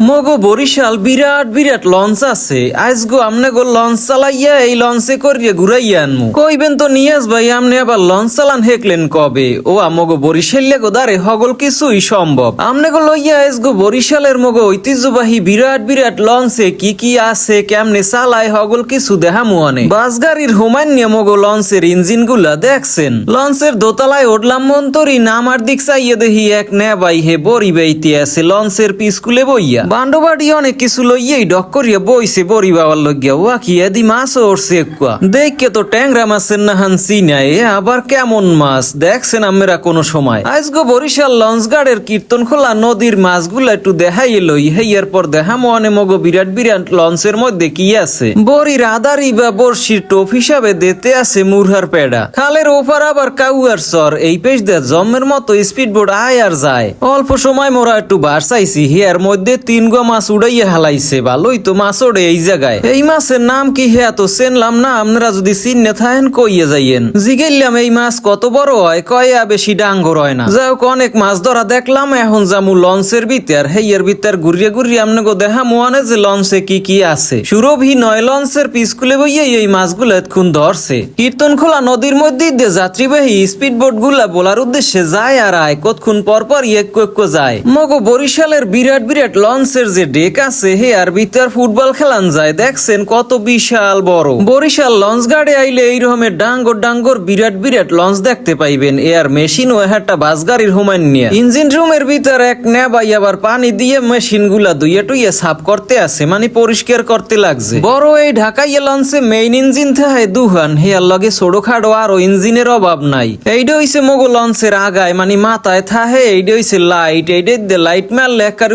মগো বরিশাল বিরাট বিরাট লঞ্চ আছে। আজ গো আমনে গো লঞ্চ চালাইয়া এই লঞ্চে করিয়ে ঘুরাইয়া আনমু। কইবেন তো নিয়াজ ভাই, আমনে আবার লঞ্চ চালান হেকলেন কবে? ও আমগো বরিশাল্লে গো দারে হগল কিছুই সম্ভব। আমনে গো লইয়া আজ গো বরিশালের মগো ঐতিহ্যবাহী বিরাট বিরাট লঞ্চে কি কি আছে, কেমনে চালায়, হগল কিছু দেহামু অনে বাস গাড়ির হোমান্য মগো লঞ্চের ইঞ্জিনগুলা দেখছেন। লঞ্চের দোতলায় উঠলাম মন্তরি নামার দিক চাইয়ে দেখি এক নেবাই হে বরি বেইতে আছে। লঞ্চের পিসকুলে বইয়া। বান্ডবাড়ি অনেক কিছু লইয়াই ডক করিয়া বইছে বরি বাবার লইয়া ওয়া কি এদি মাছ উঠছে একুয়া দেখকে তো ট্যাংরা মাছের না হানসি নাই এ আবার কেমন মাছ? দেখছেন আমরা কোনো সময়? আজগো বরিশাল লঞ্চ গার্ডের কীর্তন খোলা নদীর মাছগুলা একটু দেখাই লই। হেয়ার পর দেখা মনে মগো বিরাট বিরাট লঞ্চের মধ্যে কি আছে? বরির আদারি বা বর্ষির টোপ হিসাবে দিতে আছে মুরহার পেড়া। খালের ওপার আবার কাউয়ার সর এই পেশ দিয়ে জম্মের মতো স্পিড বোর্ড আয় আর যায়। অল্প সময় মোরা একটু বাড়সাইছি হিয়ার মধ্যে তিন গো মাছ উড়াইয়া হালাইছে ভালোই তো মাছ ওড়ে এই জায়গায়। এই মাছের নাম কি হেয়া তো চেনলাম না? আপনারা যদি চিনে থাকেন কইয়ে যাইয়েন। জিগেললাম এই মাছ কত বড় হয়, কয়া বেশি ডাঙ্গর হয় না। যাই হোক অনেক মাছ ধরা দেখলাম, এখন যামু লঞ্চের ভিতর। হেয়ার ভিতর ঘুরিয়ে ঘুরিয়ে আপনাকে দেখা মোয়ানে যে লঞ্চে কি কি আছে। সুরভি নয়, লঞ্চের পিসকুলে বইয়ে এই মাছগুলো এতক্ষণ ধরছে। কীর্তন খোলা নদীর মধ্যে দিয়ে যাত্রীবাহী স্পিড বোটগুলা বলার উদ্দেশ্যে যায় আর আয়। কতক্ষণ পর পর একটু একটু যায়। মগো বরিশালের বিরাট বিরাট লঞ্চের যে ডেক আছে, হে আর ভিতর ফুটবল খেলান যায়, দেখছেন কত বিশাল বড়। বরিশাল লঞ্চ গাড়ে আইলে এই রকমের ডাঙ্গর ডাঙ্গর বিরাট বিরাট লঞ্চ দেখতে পাইবেন। এয়ার মেশিন ও একটা বাস গাড়ির হুমায়ন নিয়ে ইঞ্জিন রুমের ভিতর এক নেবাই আবার পানি দিয়ে মেশিনগুলা দুইয়ে টুইয়ে সাফ করতে আছে মানে পরিষ্কার করতে লাগছে। বড় এই ঢাকাইয়া লঞ্চে মেইন ইঞ্জিন থাকে দুহান। হেয়ার লগে ছোড়ো খাড়ো আর ইঞ্জিনের অভাব নাই। এইটা হইছে মগো লঞ্চের আগায় মানে মাথায় থাহে এইটা হইছে লাইট এইটা লাইট মারলে একারে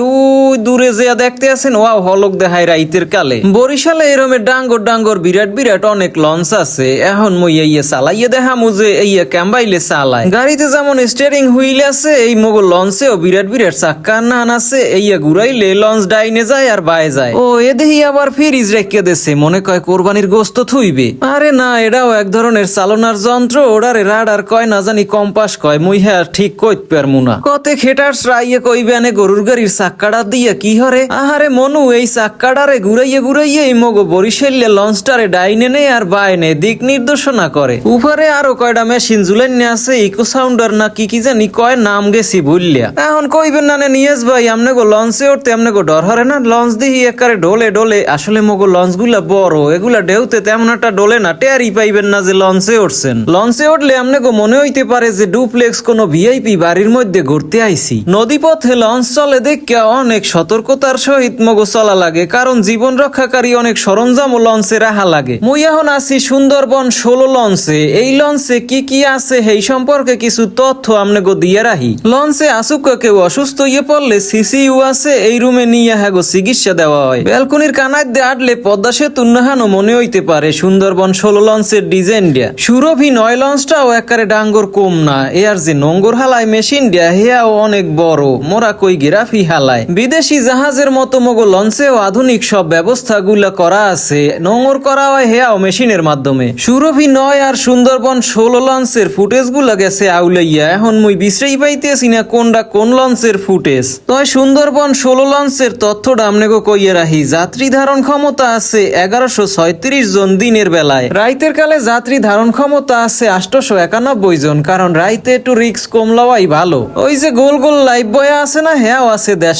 দূরে যে দেখতে আছেন ওয়াও, হলক দেখায় রাইতের কালে। বরিশালে এরমের ডাঙ্গর ডাঙ্গর বিরাট বিরাট অনেক লঞ্চ আছে। এখন মই ইয়ে চালাইয়ে দেখা মুজে ইয়ে ক্যাম্বাইলে চালায়। গাড়িতে যেমন স্টিয়ারিং হুইল আছে, এই মগো লঞ্চেও বিরাট বিরাট চাক্কা নান আছে। এইয়া ঘুরাইলে লঞ্চ ডাইনে যায় আর বায়ে যায়। ও, এ দেহি আবার ফ্রিজ রেখে দেছে, মনে কয় কোরবানির গোস্ত থুইবে। আরে না, এটাও এক ধরনের চালনার যন্ত্র ওডারে রাডার কয় না জানি কম্পাস কয়, মুই হ্যাঁ ঠিক কইত পারমু না। কতে খেটার শ্রাইয়ে কইবে আনে গরুর গাড়ির চাক্কাটা দিয়ে কি হরে আহারে মনু, এই চাক্কাটারে ঘুরাইয়ে ঘুরাইয়ে এই মগো বরিশাল্লে লঞ্চটারে ডাইনে নেই আর বাইনে দিক নির্দেশনা করে। উপরে আরও কয়টা মেশিন জুলেন আছে, ইকো সাউন্ডার না কি কি জানি কয় নাম গেছি ভুললিয়া এখন কইবেন না নে নিয়েস ভাই, আমনে গো লঞ্চে উঠতে, আমনে গো ডর হরে না? লঞ্চ দিহি একারে ডোলে ডোলে, আসলে মগো লঞ্চগুলা বড়, এগুলা ঢেউতে তেমন একটা ডোলে না, টেয়ারই পাইবেন না যে লঞ্চে উঠছেন। লঞ্চে উঠলে আমনে গো মনে হইতে পারে যে ডুপ্লেক্স কোনো ভিআইপি বাড়ির মধ্যে ঘুরতে আইছি। নদীপথে লঞ্চ চলে দেখে অনেক সতর্কতার সহিত মগো চলা লাগে, কারণ জীবন রক্ষাকারী অনেক সরঞ্জাম ও লঞ্চে রাখা লাগে। মুই এখন আছি সুন্দরবন ষোলো লঞ্চে। এই লঞ্চে কি কি আছে সেই সম্পর্কে কিছু তথ্য আমনে গো দিয়ে রাহি। লঞ্চে আসুক কেউ অসুস্থ হয়ে পড়লে সিসিইউ আছে, এই রুমে নিয়ে হ্যাঁ গো চিকিৎসা দেওয়া হয়। ব্যালকনির কানায় দিয়ে আটলে পদ্মা সেতু নাহানো মনে হইতে পারে সুন্দরবন ষোলো লঞ্চের ডিজাইন দিয়া সুরভি নয় লঞ্চটাও একারে ডাঙ্গর কম না এ আর যে নোঙ্গর হালায় মেশিন দিয়া হেয়াও অনেক বড়। মোরা কই গেরাফি হালায়। বিদেশি জাহাজের মতো মগো লঞ্চেও আধুনিক সব ব্যবস্থা গুলা করা আছে। নোংর করা হয় হেয়াও মেশিনের মাধ্যমে। সুরভি নয় আর সুন্দরবন ষোলো লঞ্চের ফুটেজগুলা গেছে আউলাইয়া। এখন মুই বিশ্রেই পাইতেছি না কোনটা কোন লঞ্চের ফুটেজ। তয় সুন্দরবন ষোলো লঞ্চের তথ্যটা আমনেগো কইয়ে রাহি যাত্রী ধারণ ক্ষমতা আছে এগারোশো ছয়ত্রিশ জন দিনের বেলায়। রাইতের কালে যাত্রী ধারণ ক্ষমতা আছে আটশো একানব্বই জন, কারণ রাইতে একটু রিক্স কম লওয়াই ভালো। ওই যে গোল গোল লাইফ বয়া আছে না হ্যাঁ আছে দেশ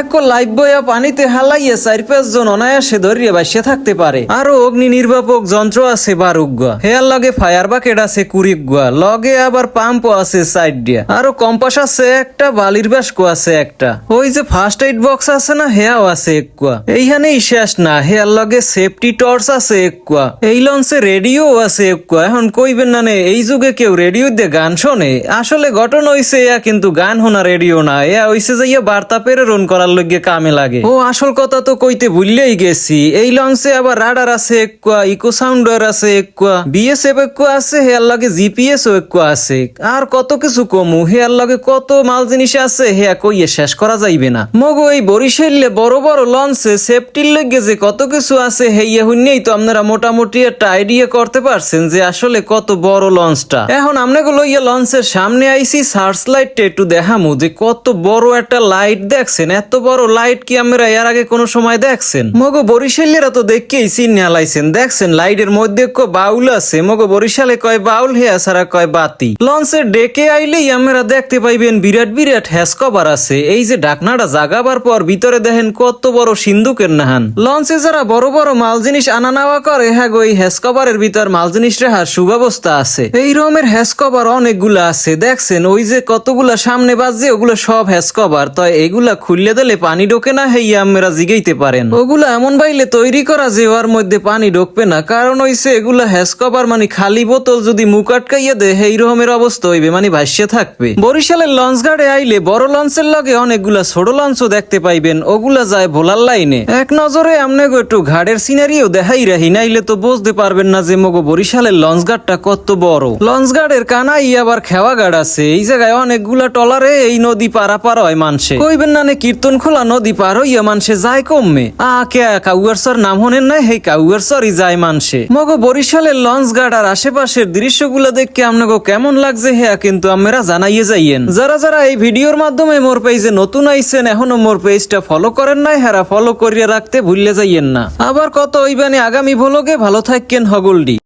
এক লাইফ বয়া পানিতে হালাইয়ে চার পাঁচ জন অনায়াসে ধরিয়ে বাসিয়ে থাকতে পারে। আরও অগ্নি নির্বাপক যন্ত্র আছে বারুগুয়া হেয়ার লগে ফায়ার বাকেট আছে কুড়িগুয়া লগে আবার পাম্পও আছে সাইড দিয়া। আরও কম্পাস আছে একটা, বালির বাস্ক আছে একটা। ওই যে ফার্স্ট এইড বক্স আছে না, হেয়াও আছে একুয়া এইখানেই শেষ না হেয়ার লগে সেফটি টর্চ আছে একুয়া এই লঞ্চে রেডিও আছে একুয়া এখন কইবেন না নে, এই যুগে কেউ রেডিও দিয়ে গান শোনে? আসলে ঘটনা হইছে ইয়া কিন্তু গান হোনা রেডিও না। ইয়া হইছে যে ইয়া বার্তা প্রেরণ করার লগে কামে লাগে। ও, আসল কথা তো কইতে ভুললেই গেছি। এই লঞ্চে আবার রাডার আছে, একুয়া ইকো সাউন্ডার আছে, একুয়া বিএসএফ একুয়া আছে হেয়ার লগে জিপিএস ও একুয়া আছে। আর কত কিছু কমু হেয়ার লগে কত মাল জিনিস আছে হেয়া কইয়ে শেষ করা যাইবে না। মগো এই বরিশালে বড় বড় লঞ্চে সেফটির লগে যে কত কিছু আছে হেইয়া হুন্যেই তো আপনারা মোটামুটি একটা আইডিয়া করতে পারছেন যে আসলে কত বড় লঞ্চটা। এখন আমনে গুলো ইয়ে লঞ্চের সামনে আইছি, সার্চ লাইট একটু দেখামু যে কত বড় একটা লাইট দেখছেন, এত বড় লাইট কি আমরা এর আগে কোনো সময় দেখছেন? মগো বরিশালেরা তো দেখকেই চিনে হালাইছেন দেখছেন, লাইটের মধ্যে কো বাউল আছে। মগো বরিশালে কয় বাউল, হে সারা কয় বাতি। লঞ্চের ডেকে আইলেই আমরা দেখতে পাইবেন বিরাট বিরাট হ্যাস কভার আছে। এই যে ডাকনাটা জাগাবার পর ভিতরে দেখেন কত বড় সিন্ধুকের নাহান। লঞ্চে যারা বড় বড় মাল জিনিস আনা নেওয়া করে হ্যাঁ গো, এই হ্যাস কভারের ভিতর মাল জিনিস রাখার সুব্যবস্থা আছে। এই রকমের হ্যাস কভার অনেকগুলা আছে। দেখছেন, ওই যে কতগুলা সামনে বাজছে, ওগুলো সব হ্যাস কভার। তো এগুলা খুললে দিলে পানি ঢোকে না, হেই আমরা জিগাইতে পারেন। ওগুলা এমন বাইলে তৈরি করা যে ওর মধ্যে পানি ঢোকবে না। কারণ হইছে এগুলা হ্যাস কভার মানে খালি বোতল যদি মুখ আটকাইয়া দে এই রকমের অবস্থা হইবে মানে ভাসিয়ে থাকবে। বরিশালের লঞ্চ ঘাটে আইলে বড় লঞ্চের লগে অনেকগুলা ছোট লঞ্চও দেখতে পাইবেন, ওগুলা যায় ভোলার লাইনে। এক নজরে আমনে গো একটু ঘাটের সিনারিও দেখাই রাহি, নাইলে তো বুঝতে পারবেন না যে মগো বরিশালের লঞ্চ ঘাটটা কত বড়। লঞ্চ ঘাটের কানাই আবার খেওয়া ঘাট আছে, এই জায়গায় অনেকগুলা টলারে এই নদী পারা পার হয় মানসে কইবেন নে কীর্তন খোলা নদী পার হইয়া মানসে যায় কমে। আ, কে নাম হনেন নাই? হেই কাউয়ার সরই যায় মানসে। মগো বরিশালের লঞ্চ আর আশেপাশের দৃশ্যগুলো দেখে আপনাকে কেমন লাগছে হ্যাঁ কিন্তু আমরা জানাইয়ে যাইয়েন। যারা যারা এই ভিডিওর মাধ্যমে মোর পেজে নতুন আইছেন, এখনও মোর পেজটা ফলো করেন নাই, হেরা ফলো করিয়া রাখতে ভুললে যাইয়েন না। আবার কত ওইবানি আগামী ভ্লগে, ভালো থাকেন হগলডি।